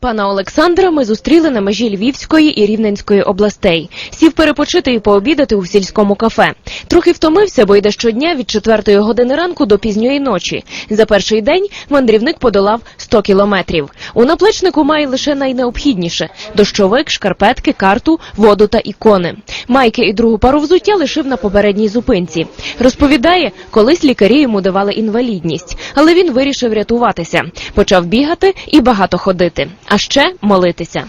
Пана Олександра ми зустріли на межі Львівської і Рівненської областей. Сів перепочити і пообідати у сільському кафе. Трохи втомився, бо йде щодня від 4 години ранку до пізньої ночі. За перший день мандрівник подолав 100 кілометрів. У наплечнику має лише найнеобхідніше – дощовик, шкарпетки, карту, воду та ікони. Майки і другу пару взуття лишив на попередній зупинці. Розповідає, колись лікарі йому давали інвалідність, але він вирішив рятуватися. Почав бігати і багато ходити, а ще молитися.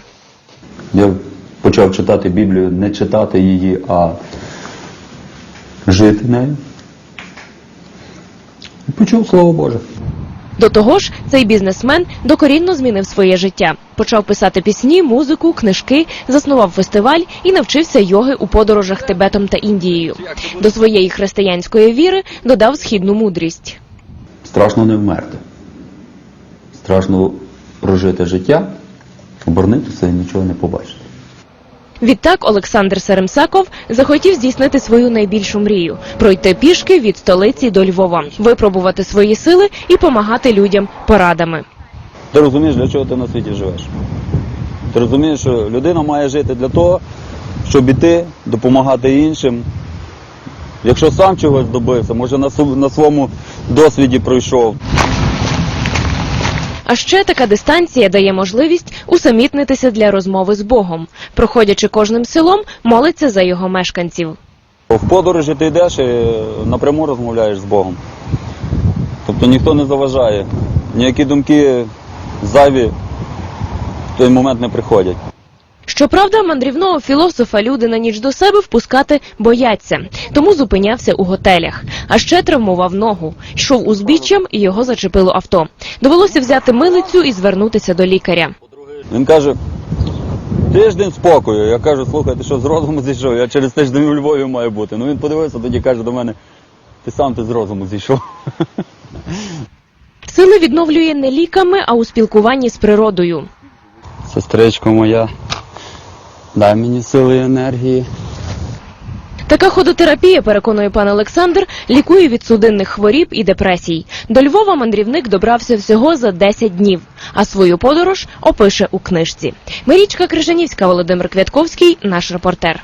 Я почав читати Біблію, не читати її, а жити нею. І почув Слово Боже. До того ж, цей бізнесмен докорінно змінив своє життя. Почав писати пісні, музику, книжки, заснував фестиваль і навчився йоги у подорожах Тибетом та Індією. До своєї християнської віри додав східну мудрість. Страшно не вмерти. Страшно прожити життя, обернитися і нічого не побачити. Відтак Олександр Серемсаков захотів здійснити свою найбільшу мрію пройти пішки від столиці до Львова, випробувати свої сили і помагати людям порадами. Ти розумієш, для чого ти на світі живеш. Ти розумієш, що людина має жити для того, щоб іти, допомагати іншим. Якщо сам чогось добився, може на, на своєму досвіді пройшов. А ще така дистанція дає можливість усамітнитися для розмови з Богом. Проходячи кожним селом, молиться за його мешканців. В подорожі ти йдеш і напряму розмовляєш з Богом. Тобто ніхто не заважає, ніякі думки зайві в той момент не приходять. Щоправда, мандрівного філософа люди на ніч до себе впускати бояться, тому зупинявся у готелях. А ще травмував ногу. Йшов узбіччям і його зачепило авто. Довелося взяти милицю і звернутися до лікаря. Він каже, тиждень спокою. Я кажу, слухай, ти що з розуму зійшов? Я через тиждень у Львові маю бути. Ну він подивився, тоді каже до мене, ти сам ти з розуму зійшов. Сили відновлює не ліками, а у спілкуванні з природою. Сестричко моя, дай мені сили і енергії. Така ходотерапія, переконує пан Олександр, лікує від судинних хворіб і депресій. До Львова мандрівник добрався всього за 10 днів, а свою подорож опише у книжці. Марічка Крижанівська, Володимир Квятковський, наш репортер.